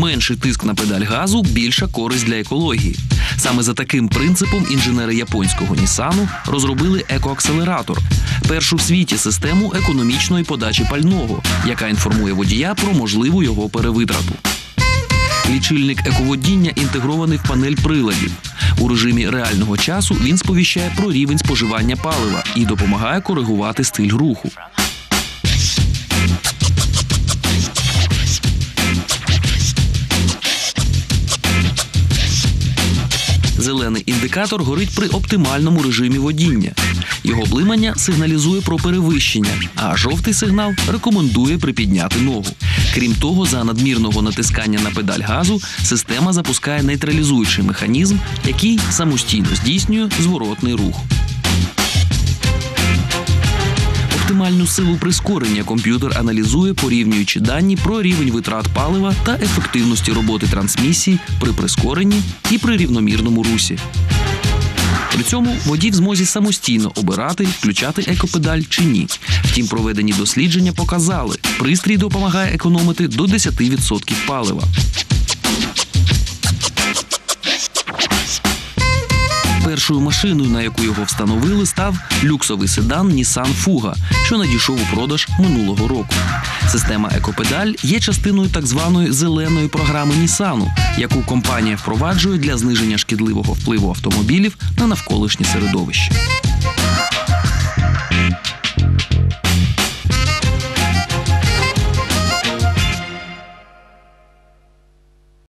менший тиск на педаль газу, більша користь для екології. Саме за таким принципом інженери японського Нісану розробили екоакселератор, першу в світі систему економічної подачі пального, яка інформує водія про можливу його перевитрату. Лічильник еководіння інтегрований в панель приладів. У режимі реального часу він сповіщає про рівень споживання палива і допомагає коригувати стиль руху. Зелений індикатор горить при оптимальному режимі водіння. Його блимання сигналізує про перевищення, а жовтий сигнал рекомендує припідняти ногу. Крім того, за надмірного натискання на педаль газу система запускає нейтралізуючий механізм, який самостійно здійснює зворотний рух. Оптимальну силу прискорення комп'ютер аналізує, порівнюючи дані про рівень витрат палива та ефективності роботи трансмісії при прискоренні і при рівномірному русі. При цьому водій в змозі самостійно обирати, включати екопедаль чи ні. Втім, проведені дослідження показали, пристрій допомагає економити до 10% палива. Першою машиною, на яку його встановили, став люксовий седан Nissan Fuga, що надійшов у продаж минулого року. Система екопедаль є частиною так званої зеленої програми Нісану, яку компанія впроваджує для зниження шкідливого впливу автомобілів на навколишнє середовище.